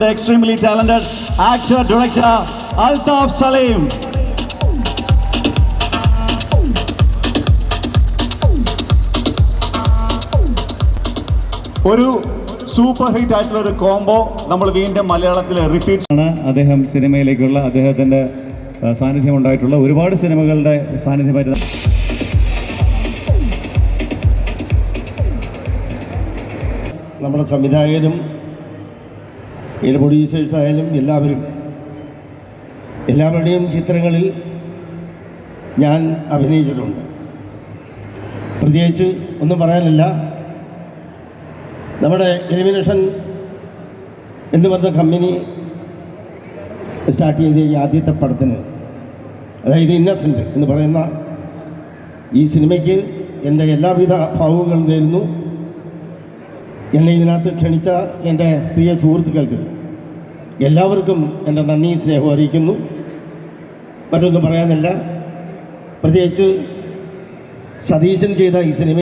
The extremely talented actor director Altaf Salim. ഒരു super hit ആയിട്ടുള്ള ഒരു കോംബോ നമ്മൾ വീണ്ടും മലയാളത്തിൽ റിപ്പീറ്റ് ആണ് അദ്ദേഹം സിനിമയിലേക്കുള്ള അദ്ദേഹത്തിന്റെ സാന്നിധ്യം ഉണ്ടായിട്ടുള്ള ഒരുപാട് സിനിമകളുടെ സാന്നിധ്യമായിട്ട് നമ്മുടെ സംവിധായകരും ഇതിന്റെ പ്രൊഡ്യൂസേഴ്സ് ആയാലും എല്ലാവരും എല്ലാവരുടെയും ചിത്രങ്ങളിൽ ഞാൻ അഭിനയിച്ചിട്ടുണ്ട്. പ്രത്യേകിച്ച് ഒന്നും പറയാനില്ല. നമ്മുടെ എലിമിനേഷൻ എന്ന് പറഞ്ഞ കമ്പനി സ്റ്റാർട്ട് ചെയ്ത ഈ ആദ്യത്തെ പടത്തിന്. അതായത് ഇന്നസെന്റ് എന്ന് പറയുന്ന ഈ സിനിമയ്ക്ക് എന്റെ എല്ലാവിധ ഭാവങ്ങളും നേരുന്നു. എന്നെ ഇതിനകത്ത് ക്ഷണിച്ച എന്റെ പ്രിയ സുഹൃത്തുക്കൾക്ക് എല്ലാവർക്കും എന്റെ നന്ദി സ്നേഹം അറിയിക്കുന്നു. മറ്റൊന്നും പറയാനില്ല. പ്രത്യേകിച്ച് സതീശൻ ചെയ്ത ഈ സിനിമ